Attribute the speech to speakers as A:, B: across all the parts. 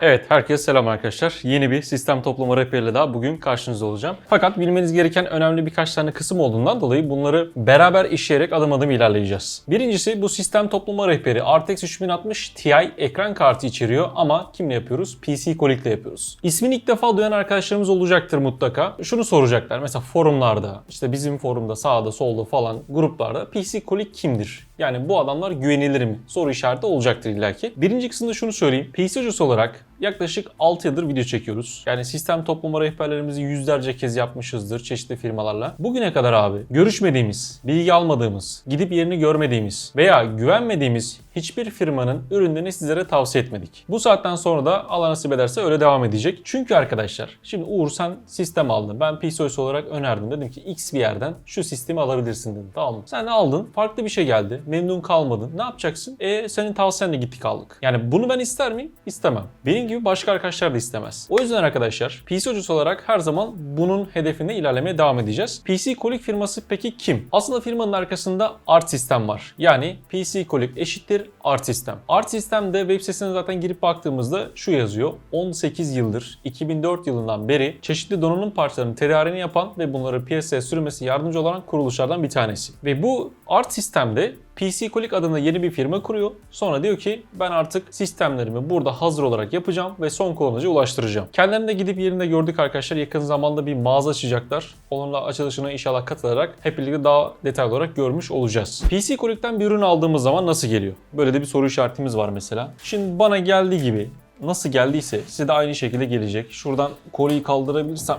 A: Evet, herkese selam arkadaşlar. Yeni bir sistem toplama rehberiyle daha bugün karşınızda olacağım. Fakat bilmeniz gereken önemli birkaç tane kısım olduğundan dolayı bunları beraber işleyerek adım adım ilerleyeceğiz. Birincisi bu sistem toplama rehberi RTX 3060 Ti ekran kartı içeriyor ama kimle yapıyoruz? PC Colic ile yapıyoruz. İsmini ilk defa duyan arkadaşlarımız olacaktır mutlaka. Şunu soracaklar mesela forumlarda, işte bizim forumda sağda solda falan gruplarda PC Colic kimdir? Yani bu adamlar güvenilir mi? Soru işareti olacaktır illaki. Birinci kısımda şunu söyleyeyim. PC hocası olarak yaklaşık 6 yıldır video çekiyoruz. Yani sistem toplama rehberlerimizi yüzlerce kez yapmışızdır çeşitli firmalarla. Bugüne kadar abi görüşmediğimiz, bilgi almadığımız, gidip yerini görmediğimiz veya güvenmediğimiz hiçbir firmanın ürünlerini sizlere tavsiye etmedik. Bu saatten sonra da Allah nasip ederse öyle devam edecek. Çünkü arkadaşlar şimdi Uğur sen sistem aldın. Ben hocası olarak önerdim. Dedim ki X bir yerden şu sistemi alabilirsin dedim. Tamam mı? Sen aldın. Farklı bir şey geldi. Memnun kalmadın. Ne yapacaksın? E senin tavsiyenle gittik aldık. Yani bunu ben ister miyim? İstemem. Benim gibi başka arkadaşlar da istemez. O yüzden arkadaşlar PC hocası olarak her zaman bunun hedefinde ilerlemeye devam edeceğiz. PC Kolik firması peki kim? Aslında firmanın arkasında Art System var. Yani PC Kolik eşittir Art System. Art System'de web sitesine zaten girip baktığımızda şu yazıyor. 18 yıldır 2004 yılından beri çeşitli donanım parçalarının tedariğini yapan ve bunları piyasaya sürmesi yardımcı olan kuruluşlardan bir tanesi. Ve bu Art System'de PC Kolik adına yeni bir firma kuruyor. Sonra diyor ki ben artık sistemlerimi burada hazır olarak yapacağım ve son kullanıcıya ulaştıracağım. Kendilerine gidip yerinde gördük arkadaşlar. Yakın zamanda bir mağaza açacaklar. Onunla açılışına inşallah katılarak hep birlikte daha detaylı olarak görmüş olacağız. PC Kolik'ten bir ürün aldığımız zaman nasıl geliyor? Böyle de bir soru işaretimiz var mesela. Şimdi bana geldiği gibi nasıl geldiyse size de aynı şekilde gelecek. Şuradan koliyi kaldırabilirsem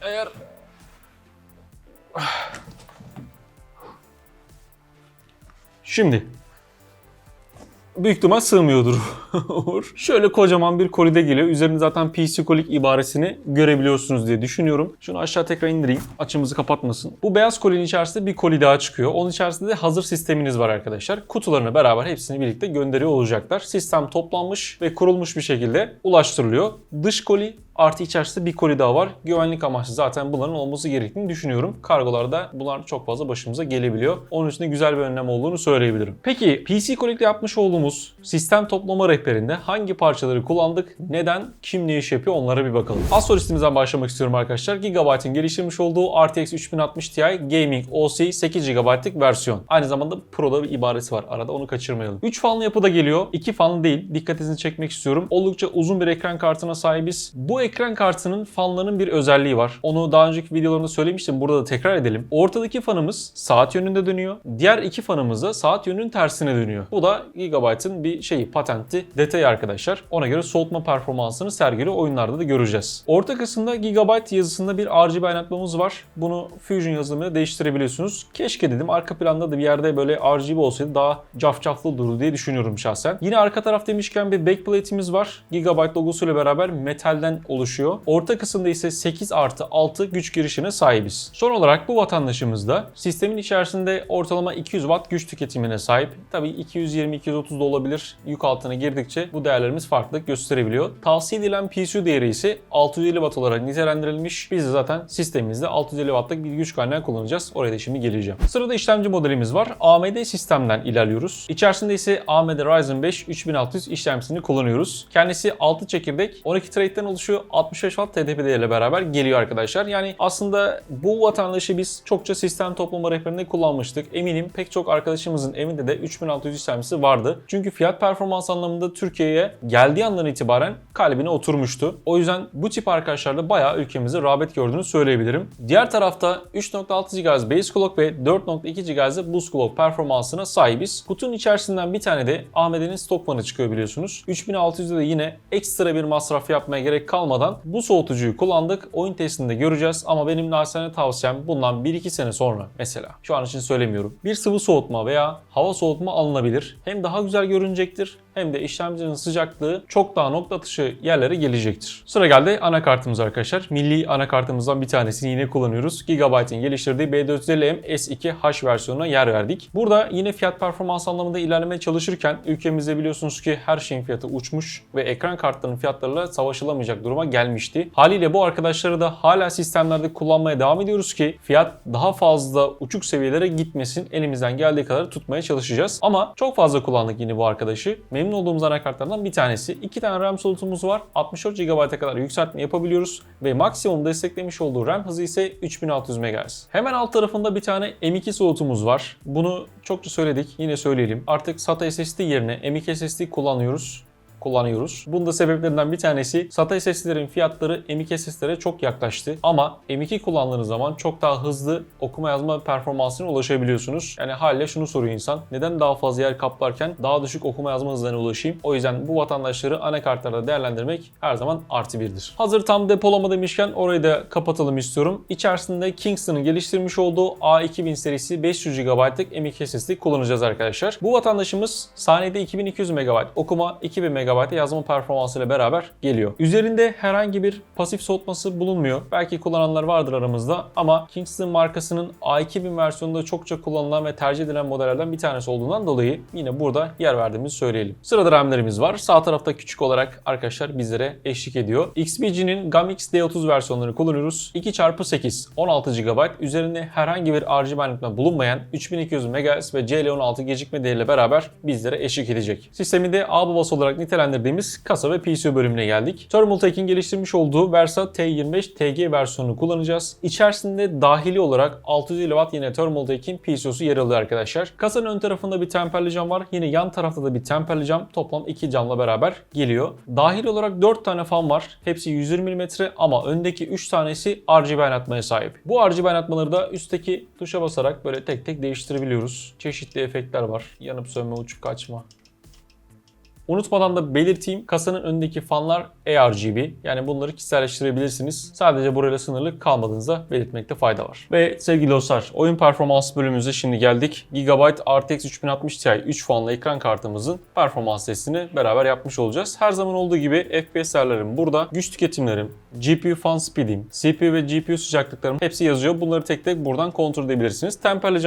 A: eğer Şimdi büyük ihtimal sığmıyordur. Şöyle kocaman bir kolide geliyor. Üzerinde zaten PC kolik ibaresini görebiliyorsunuz diye düşünüyorum. Şunu aşağı tekrar indireyim. Açımızı kapatmasın. Bu beyaz kolinin içerisinde bir koli daha çıkıyor. Onun içerisinde de hazır sisteminiz var arkadaşlar. Kutularını beraber hepsini birlikte gönderiyor olacaklar. Sistem toplanmış ve kurulmuş bir şekilde ulaştırılıyor. Dış koli Artı içerisinde bir koli daha var. Güvenlik amaçlı zaten bunların olması gerektiğini düşünüyorum. Kargolarda bunlar çok fazla başımıza gelebiliyor. Onun için de güzel bir önlem olduğunu söyleyebilirim. Peki PC Colic'te yapmış olduğumuz sistem toplama rehberinde hangi parçaları kullandık? Neden? Kim ne iş yapıyor? Onlara bir bakalım. Astro listemizden başlamak istiyorum arkadaşlar. Gigabyte'ın geliştirmiş olduğu RTX 3060 Ti Gaming OC 8 GB'lık versiyon. Aynı zamanda Pro'da bir ibaresi var. Arada onu kaçırmayalım. 3 fanlı yapıda geliyor. 2 fanlı değil. Dikkatinizi çekmek istiyorum. Oldukça uzun bir ekran kartına sahibiz. Bu ekran kartının fanlarının bir özelliği var. Onu daha önceki videolarımda söylemiştim. Burada da tekrar edelim. Ortadaki fanımız saat yönünde dönüyor. Diğer iki fanımız da saat yönünün tersine dönüyor. Bu da Gigabyte'ın bir şeyi, patentli detayı arkadaşlar. Ona göre soğutma performansını sergili oyunlarda da göreceğiz. Orta kısımda Gigabyte yazısında bir RGB aydınlatmamız var. Bunu Fusion yazılımıyla değiştirebiliyorsunuz. Keşke dedim arka planda da bir yerde böyle RGB olsaydı daha cafcaflı durur diye düşünüyorum şahsen. Yine arka taraf demişken bir backplate'imiz var. Gigabyte logosuyla beraber metalden oluşuyor. Orta kısımda ise 8 artı 6 güç girişine sahibiz. Son olarak bu vatandaşımız da sistemin içerisinde ortalama 200 watt güç tüketimine sahip. Tabii 220-230 da olabilir. Yük altına girdikçe bu değerlerimiz farklılık gösterebiliyor. Tavsiye edilen PSU değeri ise 650 watt olarak nitelendirilmiş. Biz de zaten sistemimizde 650 wattlık bir güç kaynağı kullanacağız. Oraya da şimdi geleceğim. Sırada işlemci modelimiz var. AMD sistemden ilerliyoruz. İçerisinde ise AMD Ryzen 5 3600 işlemcisini kullanıyoruz. Kendisi 6 çekirdek 12 thread'den oluşuyor. 65 watt TDP ile beraber geliyor arkadaşlar. Yani aslında bu vatandaşı biz çokça sistem toplama rehberinde kullanmıştık. Eminim pek çok arkadaşımızın evinde de 3600 işlemcisi vardı. Çünkü fiyat performans anlamında Türkiye'ye geldiği andan itibaren kalbine oturmuştu. O yüzden bu tip arkadaşlarla bayağı ülkemizde rağbet gördüğünü söyleyebilirim. Diğer tarafta 3.6 GHz base clock ve 4.2 GHz boost clock performansına sahibiz. Kutunun içerisinden bir tane de AMD'nin stok fanı çıkıyor biliyorsunuz. 3600'de de yine ekstra bir masraf yapmaya gerek kalmadan bu soğutucuyu kullandık. Oyun testinde göreceğiz ama benim naçizane tavsiyem bundan 1-2 sene sonra mesela şu an için söylemiyorum. Bir sıvı soğutma veya hava soğutma alınabilir. Hem daha güzel görünecektir hem de işlemcinin sıcaklığı çok daha nokta atışı yerlere gelecektir. Sıra geldi anakartımız arkadaşlar. Milli anakartımızdan bir tanesini yine kullanıyoruz. Gigabyte'in geliştirdiği B450M S2H versiyonuna yer verdik. Burada yine fiyat performans anlamında ilerlemeye çalışırken ülkemizde biliyorsunuz ki her şeyin fiyatı uçmuş ve ekran kartlarının fiyatlarıyla savaşılamayacak duruma gelmişti. Haliyle bu arkadaşları da hala sistemlerde kullanmaya devam ediyoruz ki fiyat daha fazla uçuk seviyelere gitmesin. Elimizden geldiği kadar tutmaya çalışacağız. Ama çok fazla kullandık yine bu arkadaşı. Memnun olduğumuz anakartlardan bir tanesi. 2 tane RAM slotumuz var. 64 GB'a kadar yükseltme yapabiliyoruz ve maksimum desteklemiş olduğu RAM hızı ise 3600 MHz. Hemen alt tarafında bir tane M2 slotumuz var. Bunu çokça söyledik. Yine söyleyelim. Artık SATA SSD yerine M2 SSD kullanıyoruz kullanıyoruz. Bunun da sebeplerinden bir tanesi SATA SSD'lerin fiyatları M2 SSD'lere çok yaklaştı. Ama M2 kullandığınız zaman çok daha hızlı okuma yazma performansına ulaşabiliyorsunuz. Yani haliyle şunu soruyor insan. Neden daha fazla yer kaplarken daha düşük okuma yazma hızlarına ulaşayım? O yüzden bu vatandaşları anakartlarda değerlendirmek her zaman artı birdir. Hazır tam depolama demişken orayı da kapatalım istiyorum. İçerisinde Kingston'ın geliştirmiş olduğu A2000 serisi 500 GB'lık M2 SSD kullanacağız arkadaşlar. Bu vatandaşımız saniyede 2200 MB okuma, 2000 MB yazma performansıyla beraber geliyor. Üzerinde herhangi bir pasif soğutması bulunmuyor. Belki kullananlar vardır aramızda ama Kingston markasının A2000 versiyonunda çokça kullanılan ve tercih edilen modellerden bir tanesi olduğundan dolayı yine burada yer verdiğimizi söyleyelim. Sırada RAM'lerimiz var. Sağ tarafta küçük olarak arkadaşlar bizlere eşlik ediyor. XPG'nin GAMX D30 versiyonlarını kullanıyoruz. 2x8 16 GB üzerinde herhangi bir RGB bulunmayan 3200 MHz ve CL16 gecikme değeriyle beraber bizlere eşlik edecek. Sistemi de A babası olarak nitelendirdiğimiz kasa ve PCU bölümüne geldik. Thermaltake'in geliştirmiş olduğu Versa T25 TG versiyonunu kullanacağız. İçerisinde dahili olarak 650 Watt yine Thermaltake'in PCU'su yer alıyor arkadaşlar. Kasanın ön tarafında bir temperli cam var. Yine yan tarafta da bir temperli cam. Toplam 2 camla beraber geliyor. Dahil olarak 4 tane fan var. Hepsi 120 mm ama öndeki 3 tanesi RGB aydınlatmaya sahip. Bu RGB aydınlatmaları da üstteki tuşa basarak böyle tek tek değiştirebiliyoruz. Çeşitli efektler var. Yanıp sönme, uçup kaçma. Unutmadan da belirteyim kasanın önündeki fanlar ARGB yani bunları kişiselleştirebilirsiniz. Sadece burayla sınırlı kalmadığınızda belirtmekte fayda var. Ve sevgili dostlar oyun performans bölümümüze şimdi geldik. Gigabyte RTX 3060 Ti 3 fanlı ekran kartımızın performans testini beraber yapmış olacağız. Her zaman olduğu gibi FPS ayarlarım burada. Güç tüketimlerim, GPU fan speed'im, CPU ve GPU sıcaklıklarım hepsi yazıyor. Bunları tek tek buradan kontrol edebilirsiniz. Temperli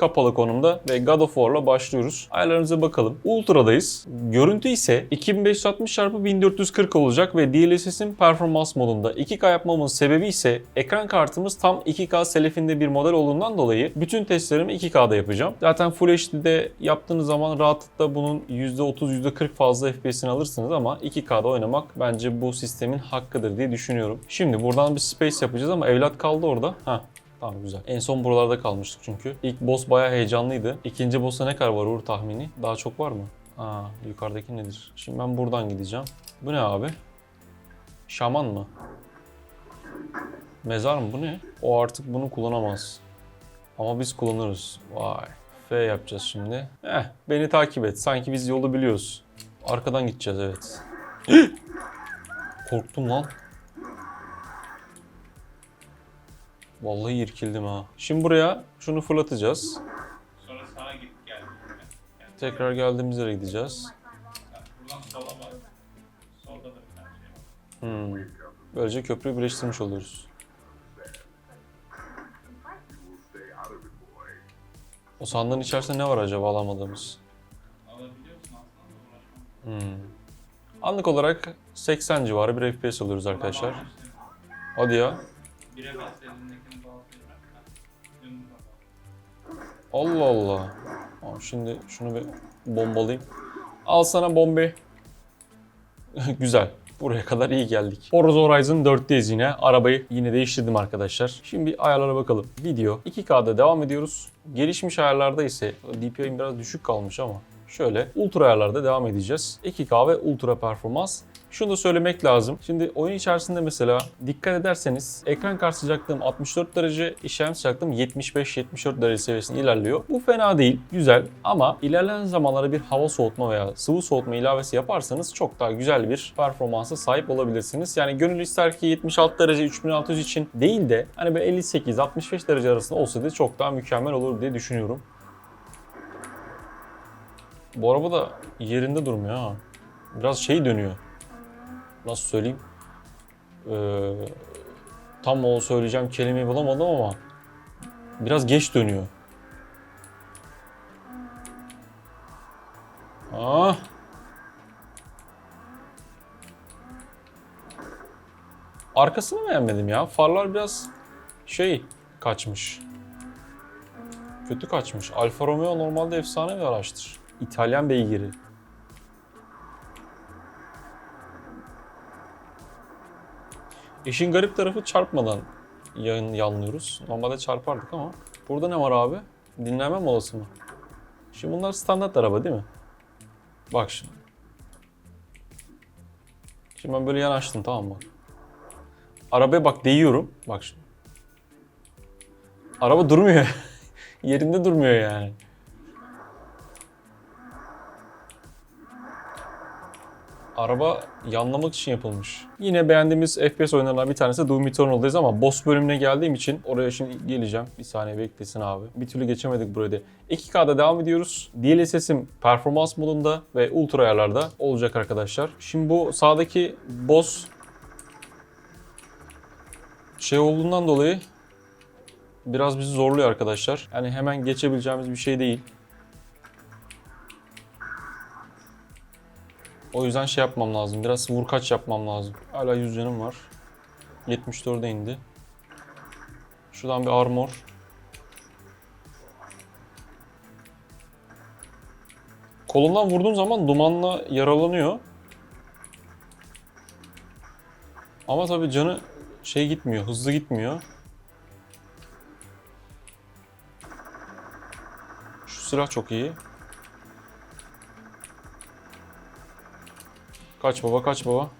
A: kapalı konumda ve God of War'la başlıyoruz. Ayarlarımıza bakalım. Ultra'dayız. Görüntü ise 2560x1440 olacak ve DLSS'in performans modunda 2K yapmamın sebebi ise ekran kartımız tam 2K selefinde bir model olduğundan dolayı bütün testlerimi 2K'da yapacağım. Zaten Full HD'de yaptığınız zaman rahatlıkla bunun %30 %40 fazla FPS'ini alırsınız ama 2K'da oynamak bence bu sistemin hakkıdır diye düşünüyorum. Şimdi buradan bir space yapacağız ama evlat kaldı orada. Heh. Tamam güzel. En son buralarda kalmıştık çünkü. İlk boss bayağı heyecanlıydı. İkinci boss'a ne kadar var Uğur tahmini? Daha çok var mı? Aa yukarıdaki nedir? Şimdi ben buradan gideceğim. Bu ne abi? Şaman mı? Mezar mı? Bu ne? O artık bunu kullanamaz. Ama biz kullanırız. Vay. F yapacağız şimdi. Eh beni takip et. Sanki biz yolu biliyoruz. Arkadan gideceğiz evet. Korktum lan. Vallahi irkildim ha. Şimdi buraya şunu fırlatacağız.
B: Sonra sağa gidip geldim.
A: Tekrar geldiğimiz yere gideceğiz. Hmm. Böylece köprüyü birleştirmiş oluyoruz. O sandığın içerisinde ne var acaba alamadığımız? Hmm. Anlık olarak 80 civarı bir FPS alıyoruz arkadaşlar. Hadi ya.
B: 1'e
A: Allah Allah. Şimdi şunu bir bombalayayım. Al sana bombe. Güzel. Buraya kadar iyi geldik. Forza Horizon 4'teyiz yine. Arabayı yine değiştirdim arkadaşlar. Şimdi ayarlara bakalım. Video 2K'da devam ediyoruz. Gelişmiş ayarlarda ise DPI'm biraz düşük kalmış ama şöyle ultra ayarlarda devam edeceğiz. 2K ve ultra performans. Şunu da söylemek lazım. Şimdi oyun içerisinde mesela dikkat ederseniz ekran kart sıcaklığım 64 derece, işlem sıcaklığım 75-74 derece seviyesinde ilerliyor. Bu fena değil, güzel ama ilerleyen zamanlarda bir hava soğutma veya sıvı soğutma ilavesi yaparsanız çok daha güzel bir performansa sahip olabilirsiniz. Yani gönül ister ki 76 derece 3600 için değil de hani böyle 58-65 derece arasında olsaydı çok daha mükemmel olur diye düşünüyorum. Bu araba da yerinde durmuyor ha. Biraz şey dönüyor nasıl söyleyeyim? Ee, tam o söyleyeceğim kelimeyi bulamadım ama biraz geç dönüyor. Ah. Arkasını beğenmedim ya. Farlar biraz şey kaçmış. Kötü kaçmış. Alfa Romeo normalde efsane bir araçtır. İtalyan beygiri. İşin garip tarafı çarpmadan yayın yanlıyoruz. Normalde çarpardık ama. Burada ne var abi? Dinlenme molası mı? Şimdi bunlar standart araba değil mi? Bak şimdi. Şimdi ben böyle yanaştım tamam mı? Arabaya bak değiyorum. Bak şimdi. Araba durmuyor. Yerinde durmuyor yani. Araba yanlamak için yapılmış. Yine beğendiğimiz FPS oyunlarından bir tanesi Doom Eternal'dayız ama boss bölümüne geldiğim için oraya şimdi geleceğim. Bir saniye beklesin abi. Bir türlü geçemedik burada. 2K'da devam ediyoruz. DLSS'im performans modunda ve ultra ayarlarda olacak arkadaşlar. Şimdi bu sağdaki boss şey olduğundan dolayı biraz bizi zorluyor arkadaşlar. Yani hemen geçebileceğimiz bir şey değil. O yüzden şey yapmam lazım. Biraz vurkaç yapmam lazım. Hala 100 canım var. 74'e indi. Şuradan bir armor. Kolundan vurduğun zaman dumanla yaralanıyor. Ama tabii canı şey gitmiyor, hızlı gitmiyor. Şu silah çok iyi. Kaç baba kaç baba.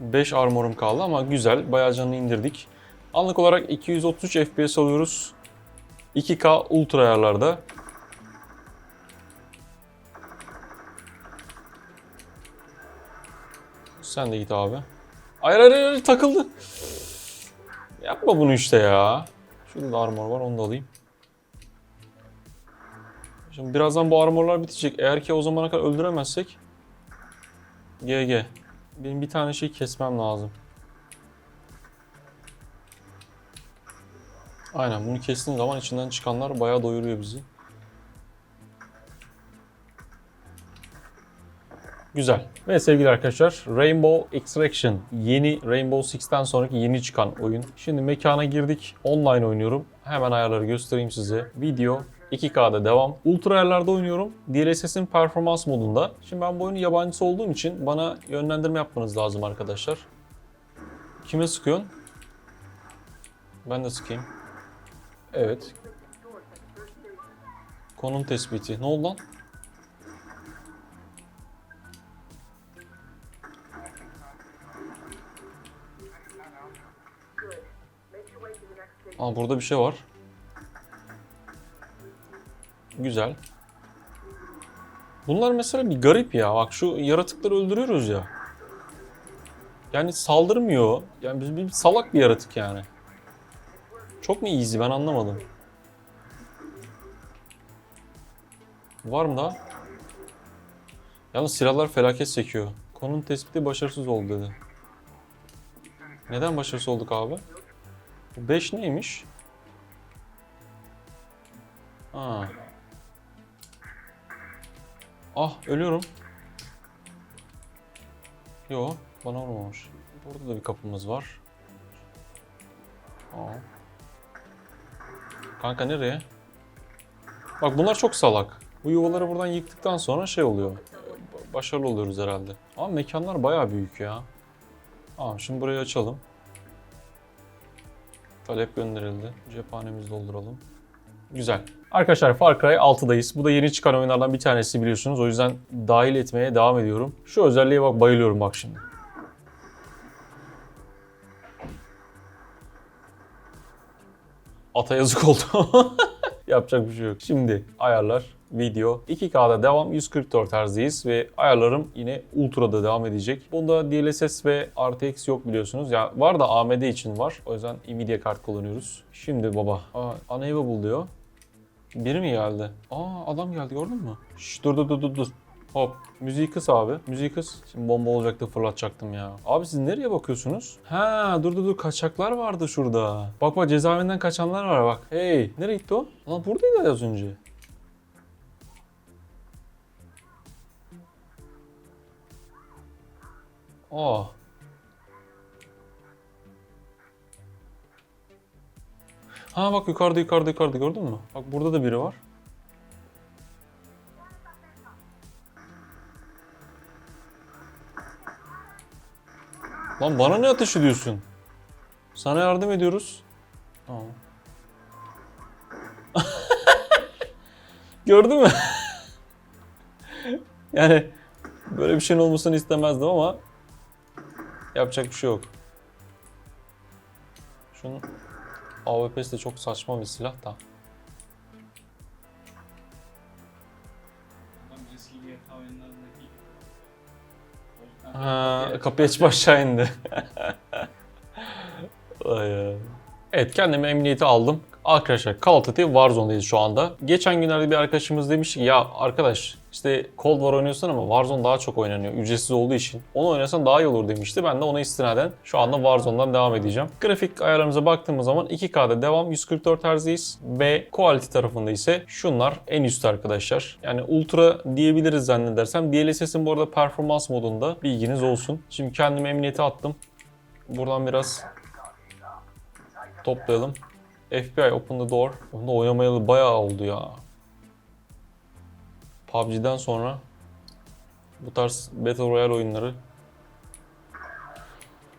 A: 5 armorum kaldı ama güzel. Bayağı canını indirdik. Anlık olarak 233 FPS alıyoruz. 2K ultra ayarlarda. Sen de git abi. Hayır hayır hayır takıldı. Yapma bunu işte ya. Şurada da armor var onu da alayım. Şimdi birazdan bu armorlar bitecek. Eğer ki o zamana kadar öldüremezsek GG. Benim bir tane şey kesmem lazım. Aynen bunu kestiğin zaman içinden çıkanlar bayağı doyuruyor bizi. Güzel. Ve sevgili arkadaşlar Rainbow Extraction yeni Rainbow Six'ten sonraki yeni çıkan oyun. Şimdi mekana girdik. Online oynuyorum. Hemen ayarları göstereyim size. Video 2K'da devam. Ultra ayarlarda oynuyorum. DLSS'in performans modunda. Şimdi ben bu oyunun yabancısı olduğum için bana yönlendirme yapmanız lazım arkadaşlar. Kime sıkıyorsun? Ben de sıkayım. Evet. Konum tespiti. Ne oldu lan? Aa burada bir şey var. Güzel. Bunlar mesela bir garip ya. Bak şu yaratıkları öldürüyoruz ya. Yani saldırmıyor. Yani biz bir salak bir yaratık yani. Çok mu easy ben anlamadım. Var mı daha? Yalnız silahlar felaket sekiyor. Konum tespiti başarısız oldu dedi. Neden başarısız olduk abi? 5 neymiş? Ha. Ah ölüyorum. Yo bana vurmamış. Burada da bir kapımız var. Aa. Kanka nereye? Bak bunlar çok salak. Bu yuvaları buradan yıktıktan sonra şey oluyor. Ba- Başarılı oluyoruz herhalde. Ama mekanlar bayağı büyük ya. Tamam şimdi burayı açalım. Talep gönderildi. Cephanemizi dolduralım. Güzel. Arkadaşlar Far Cry 6'dayız. Bu da yeni çıkan oyunlardan bir tanesi biliyorsunuz. O yüzden dahil etmeye devam ediyorum. Şu özelliğe bak bayılıyorum bak şimdi. Ata yazık oldu. Yapacak bir şey yok. Şimdi ayarlar, video. 2K'da devam 144 Hz'deyiz ve ayarlarım yine Ultra'da devam edecek. Bunda DLSS ve RTX yok biliyorsunuz. Ya var da AMD için var. O yüzden Nvidia kart kullanıyoruz. Şimdi baba. Aa, unavailable diyor. Biri mi geldi? Aa adam geldi gördün mü? Şş, dur dur dur dur dur. Hop. Müziği kıs abi. Müziği kıs. Şimdi bomba olacaktı fırlatacaktım ya. Abi siz nereye bakıyorsunuz? Ha dur dur dur kaçaklar vardı şurada. Bak bak cezaevinden kaçanlar var bak. Hey nereye gitti o? Lan buradaydı az önce. Aa. Ha bak yukarıda yukarıda yukarıda gördün mü? Bak burada da biri var. Lan bana ne ateş ediyorsun? Sana yardım ediyoruz. Tamam. Gördün mü? yani böyle bir şeyin olmasını istemezdim ama yapacak bir şey yok. Şunun AWP'si de çok saçma bir silah da. Ha, kapıyı açıp aşağı indi. Ay ya. Evet kendime emniyeti aldım. Arkadaşlar Call of Duty Warzone'dayız şu anda. Geçen günlerde bir arkadaşımız demiş ki ya arkadaş işte Cold War oynuyorsun ama Warzone daha çok oynanıyor ücretsiz olduğu için. Onu oynasan daha iyi olur demişti. Ben de ona istinaden şu anda Warzone'dan devam edeceğim. Grafik ayarlarımıza baktığımız zaman 2K'da devam 144 Hz'deyiz ve quality tarafında ise şunlar en üst arkadaşlar. Yani ultra diyebiliriz zannedersem. DLSS'in bu arada performans modunda bilginiz olsun. Şimdi kendime emniyete attım. Buradan biraz toplayalım. FBI open the door. Onu da oynamayalı bayağı oldu ya. PUBG'den sonra bu tarz Battle Royale oyunları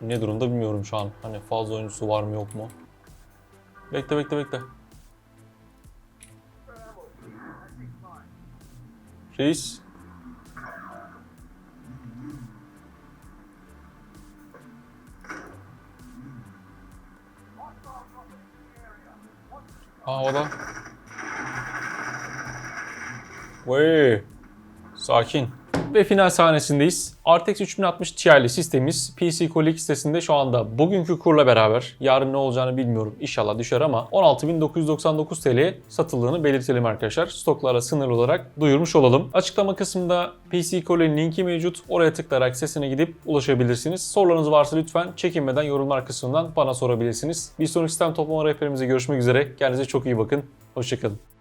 A: ne durumda bilmiyorum şu an. Hani fazla oyuncusu var mı yok mu? Bekle bekle bekle. Reis. Aa o da. Sakin. Ve final sahnesindeyiz. RTX 3060 Ti'li sistemimiz PC Colleague sitesinde şu anda bugünkü kurla beraber yarın ne olacağını bilmiyorum. İnşallah düşer ama 16.999 TL satıldığını belirtelim arkadaşlar. Stoklara sınırlı olarak duyurmuş olalım. Açıklama kısmında PC Colleague'nin linki mevcut. Oraya tıklayarak sesine gidip ulaşabilirsiniz. Sorularınız varsa lütfen çekinmeden yorumlar kısmından bana sorabilirsiniz. Bir sonraki sistem toplama rehberimize görüşmek üzere. Kendinize çok iyi bakın. Hoşçakalın.